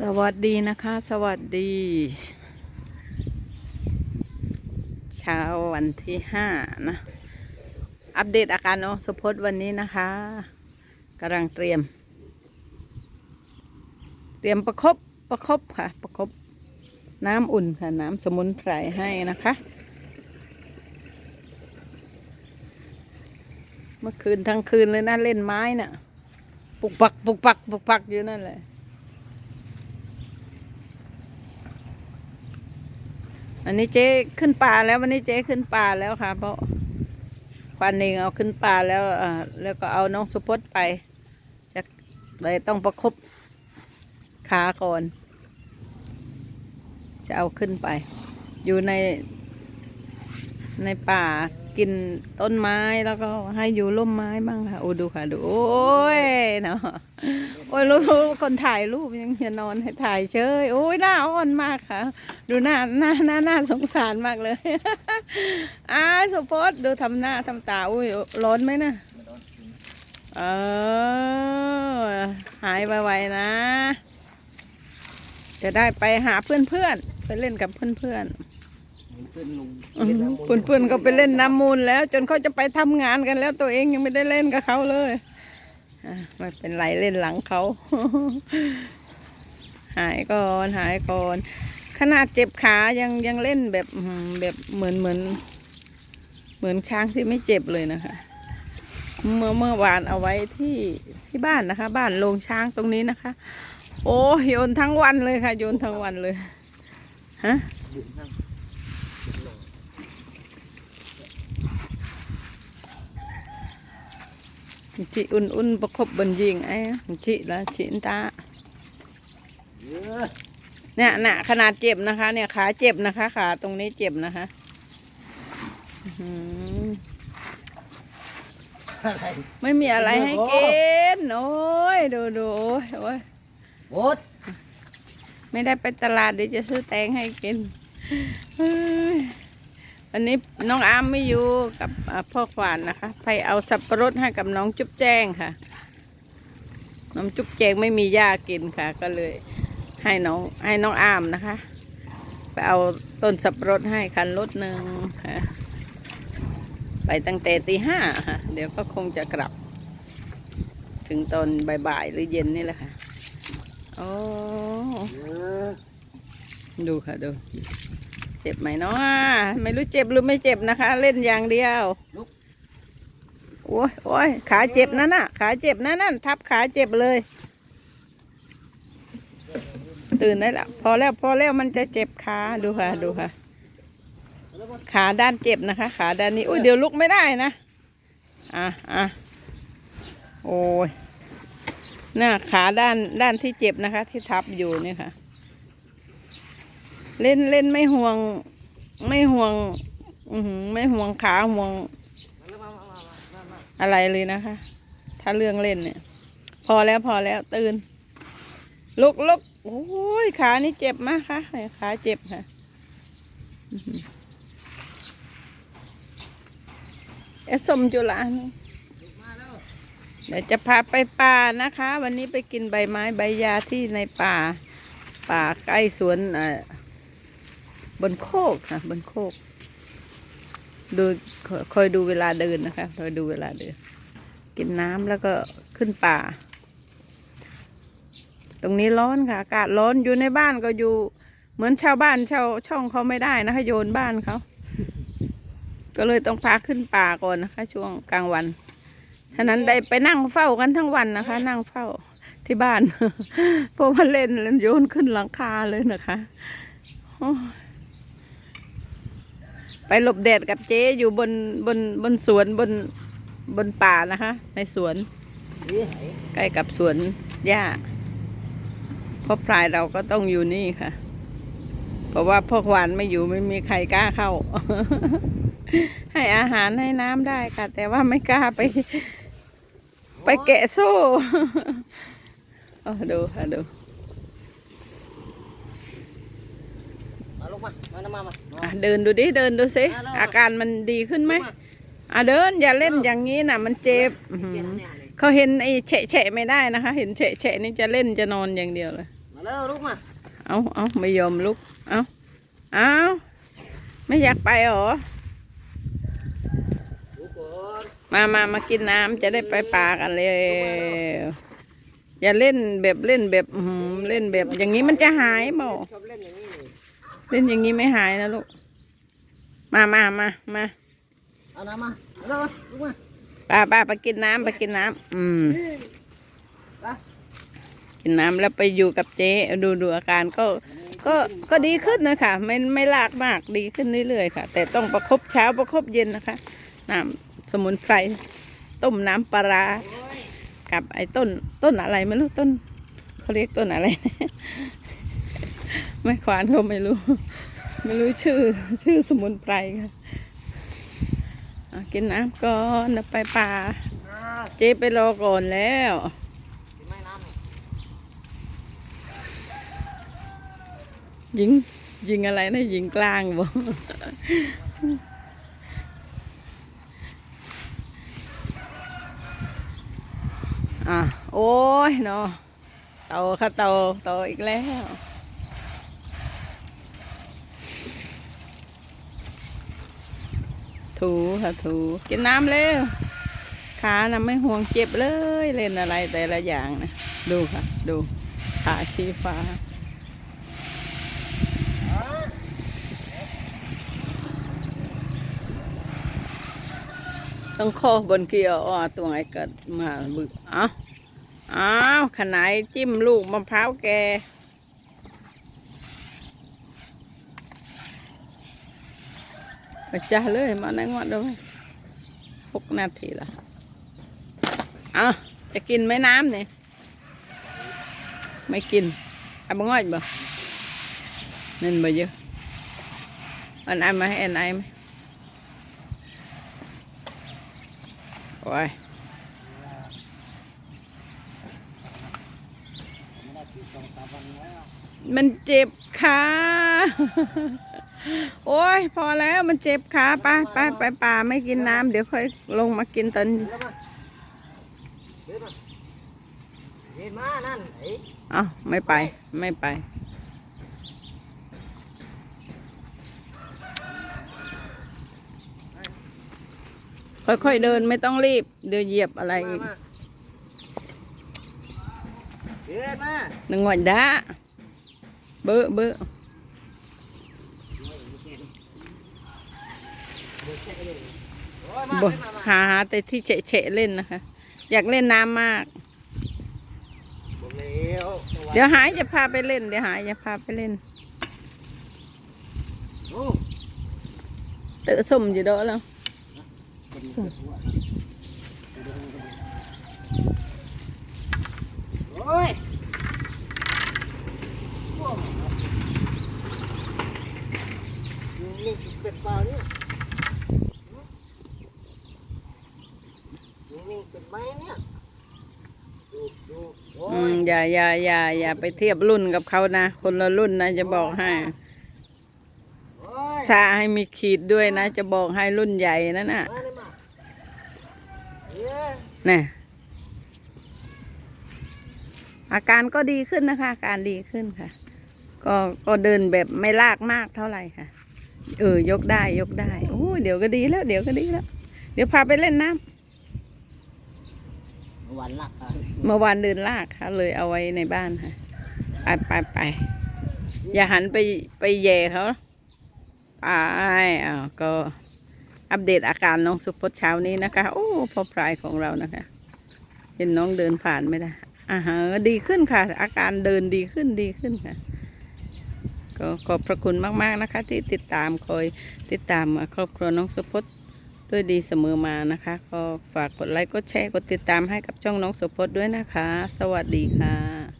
สวัสดีนะคะ สวัสดี เช้าวันที่ห้านะ อัปเดตอาการน้องสุพจน์วันนี้นะคะกำลังเตรียม เตรียมประคบประคบค่ะ ประคบน้ำอุ่นค่ะ น้ำสมุนไพรให้นะคะ เมื่อคืนทั้งคืนเลยนะเล่นไม้น่ะ ปุกปัก ปุกปัก ปุกปักอยู่นั่นแหละ อันนี้เจ๊ขึ้นป่าแล้ววันนี้เจ๊ขึ้นป่าแล้วค่ะ เพราะควานเองเอาขึ้นป่าแล้วอ่าแล้วก็เอาน้องสุพจน์ไปจะเลยต้องประคบขาก่อน จะเอาขึ้นไป อยู่ในในป่า กินต้นไม้แล้วก็ให้อยู่ร่มไม้บ้างค่ะโอ้ดูค่ะดูโอ้ยเนาะโอ้ยรู้คนถ่ายรูปยังจะนอนให้ถ่ายเฉยโอ้ยหน้าอ่อนมากค่ะ ดูหน้าหน้าหน้าหน้าสงสารมากเลยอ้าสุพจน์ดูทำหน้าทำตาอุ้ยร้อนไหมนะเออหายไวๆนะจะได้ไปหาเพื่อนๆไปเล่นกับเพื่อนๆ เพื่อนเพื่อนๆก็ไปเล่นน้ำมูลแล้ว จนเขาจะไปทำงานกันแล้วตัวเองยังไม่ได้เล่นกับเขาเลยไม่เป็นไรเล่นหลังเขา หายก่อนหายก่อน ขนาดเจ็บขายังยังเล่นแบบแบบเหมือนเหมือน เหมือนช้างที่ไม่เจ็บเลยนะคะ เมื่อเมื่อวานเอาไว้ที่ที่บ้านนะคะ บ้านโรงช้างตรงนี้นะคะ โอ้โยนทั้งวันเลยค่ะ โยนทั้งวันเลยฮะ บุญนั่ง chị un un bọc khóc bần gì ấy chị là chị ta เยอะเนี่ยน่ะขนาดเจ็บนะคะ เนี่ยขาเจ็บนะคะขาตรงนี้เจ็บนะคะอื้อหืออะไรไม่มีอะไรให้กินโอ้ยดูดูโอ้ยโอ้ยโบดไม่ได้ไปตลาดเดี๋ยวจะซื้อแตงให้กินเฮ้ย วันนี้น้องอามไม่อยู่กับพ่อขวานนะคะ ไปเอาสับปะรดให้กับน้องจุ๊บแจ้งค่ะ น้องจุ๊บแจ้งไม่มีหญ้ากินค่ะ ก็เลยให้น้องให้น้องอามนะคะ ไปเอาต้นสับปะรดให้คันรถหนึ่งค่ะ ไปตั้งแต่ตีห้าค่ะ เดี๋ยวก็คงจะกลับ ถึงตอนบ่ายๆหรือเย็นนี่แหละค่ะ โอ้ ดูค่ะดู เจ็บไหมเนาะไม่รู้เจ็บหรือไม่เจ็บนะคะ เล่นอย่างเดียวโอ้ยโอ้ยขาเจ็บนั่นน่ะ ขาเจ็บนั่นนั่นทับขาเจ็บเลย ตื่นได้แล้วพอแล้วพอแล้วมันจะเจ็บขาดูค่ะ ดูค่ะ ขาด้านเจ็บนะคะ ขาด้านนี้โอ้ยเดี๋ยวลุกไม่ได้นะอะอะโอ้ยน่าขาด้านด้านที่เจ็บนะคะ ที่ทับอยู่เนี่ยค่ะ เล่นเล่นไม่ห่วง ไม่ห่วง อืไม่ห่วงขาห่วง อะไรเลยนะคะ ถ้าเรื่องเล่นเนี่ย พอแล้วพอแล้วตื่น ลุกลุกโอ้ยขานี่เจ็บมากค่ะขาเจ็บค่ะอื้อหือเอสมจุลานี่เดี๋ยวจะพาไปป่านะคะ วันนี้ไปกินใบไม้ใบยาที่ในป่า ป่าใกล้สวนอ่า บนโคกค่ะ บนโคก ดูคอยคอยดูเวลาเดินนะคะคอยดูเวลาเดิน กินน้ำแล้วก็ขึ้นป่า ตรงนี้ร้อนค่ะ อากาศร้อนอยู่ในบ้านก็อยู่ เหมือนชาวบ้านชาวช่องเขาไม่ได้นะคะโยนบ้านเขาก็เลยต้องพาขึ้นป่าก่อนนะคะ ช่วงกลางวันฉะนั้นได้ไปนั่งเฝ้ากันทั้งวันนะคะ นั่งเฝ้าที่บ้านเพราะว่าเล่นแล้วโยนขึ้นหลังคาเลยนะคะโอ้ ไปหลบแดดกับเจ๊อยู่บนบนบนสวนบนบนป่านะคะ ในสวน ใกล้กับสวนหญ้าเพราะพลายเราก็ต้องอยู่นี่ค่ะ เพราะว่าพวกหวานไม่อยู่ไม่มีใครกล้าเข้า ให้อาหารให้น้ำได้ค่ะ แต่ว่าไม่กล้าไป ไปแกะโซ่เอาดูค่ะดู มาลงมา มามามามาอะเดินดูดิ เดินดูสิ อาการมันดีขึ้นไหมอะเดินอย่าเล่นอย่างนี้นะมันเจ็บอื้อหืเปลี่ยนอแนวเลยเขาเห็นไอ้เฉะเฉะไม่ได้นะคะ เห็นเฉะเฉะนี่จะเล่นจะนอนอย่างเดียวเลยมามาเร็วลุกมา เอาเอาไม่ยอมลุก เอาเอาไม่อยากไปเหรอ ลุกก่อนมามามากินน้ำจะได้ไปป่ากันเลย อย่าเล่นแบบเล่นแบบอื้อหือเล่นแบบอย่างนี้มันจะหายเปล่าชอบเล่นอย่างนี้นี่ เล่นอย่างนี้ไม่หายนะลูก มามามามาเอาน้ำมาเร็วลุกมาป้าป้าไปกินน้ำไปกินน้ำอืม ไปกินน้ำแล้วไปอยู่กับเจ๊ดูดูอาการก็ ก็ก็ดีขึ้นนะคะไม่ไม่ลากมากดีขึ้นเรื่อยๆค่ะ แต่ต้องประคบเช้าประคบเย็นนะคะน้ำสมุนไพรต้มน้ำปลาร้ากับไอ้ต้นต้นอะไรไม่รู้ต้นเขาเรียกต้นอะไร ไม่ควานก็ไม่รู้ ไม่รู้ชื่อ ชื่อสมุนไพรค่ะกินน้ำก่อนไปป่า เจ๊ไปรอก่อนแล้วยิงยิงอะไรนะยิงกลางบ่อะโอ้ยเนาะโตค่ะโตโตอีกแล้ว ถูค่ะถูกินน้ำเร็วขานะไม่ห่วงเจ็บเลยเล่นอะไรแต่ละอย่างนะดูค่ะ ดูขาชี้ฟ้าต้องข้อบนเกียวอ่อตัวไหนกิดมาบึกอ้าอ้าวขนายจิ้มลูกมะพร้าวแก ไปจ้าเลยมาในงวดด้วยหกนาทีละเอ้าจะกินไหมน้ำเนี่ยไม่กินเอาบังอ้อยบ่นั่นบ่เยอะอันไอไหมอันไอไหมโอ้ยมันแล้วมันเจ็บขา โอ้ย พอแล้วมันเจ็บขาไปไปไปป่าไม่กินน้ำเดี๋ยวค่อยลงมากินตอนเร็วมาเดินมาเดินมานั่นไอ้อ้าวไม่ไปไม่ไป ค่อยๆเดินไม่ต้องรีบ เดี๋ยวเหยียบอะไรมาอีกมาเดินมาหนึ่งวันด้าเบอะเบอะ โอ้ยมา บ่เดินมามาหาหาแต่ที่เฉะๆเล่นนะคะ อยากเล่นน้ำมากบอกแล้วเดี๋ยวหายจะพาไปเล่น เดี๋ยวหายจะพาไปเล่นโอ้เตอะสมอยู่เด้อแล้วส่งโอ้ยนี่เป็ดเปล่าเนี่ยนี่เป็ดไหมเนี่ยดูดูโอ้อืยมอย่าอย่าอย่าอย่าไปเทียบรุ่นกับเขานะ คนละรุ่นนะจะบอกให้โอ้ยซาให้มีขีดด้วยนะ จะบอกให้รุ่นใหญ่นั่นน่ะมาเลยมาเย้น่ะอาการก็ดีขึ้นนะคะ อาการดีขึ้นค่ะ ก็ก็เดินแบบไม่ลากมากเท่าไหร่ค่ะ เออยกได้ยกได้โอ้ยเดี๋ยวก็ดีแล้ว เดี๋ยวก็ดีแล้ว เดี๋ยวพาไปเล่นน้ำ วันลักอะเมื่อวานเดินลากค่ะ เลยเอาไว้ในบ้านค่ะ ไปไปไปอย่าหันไปไปแย่เขาไปอ้าวก็อัปเดตอาการน้องสุพจน์เช้านี้นะคะ โอ้พ่อพรายของเรานะคะ เห็นน้องเดินผ่านไม่ได้อ่าฮะดีขึ้นค่ะ อาการเดินดีขึ้นดีขึ้นค่ะ ก็ขอบพระคุณมาก ๆนะคะ ที่ติดตามคอยติดตามครอบครัวน้องสุพจน์ ด้วยดีเสมอมานะคะ ก็ฝากกดไลค์กดแชร์กดติดตามให้กับช่องน้องสุพจน์ด้วยนะคะ สวัสดีค่ะ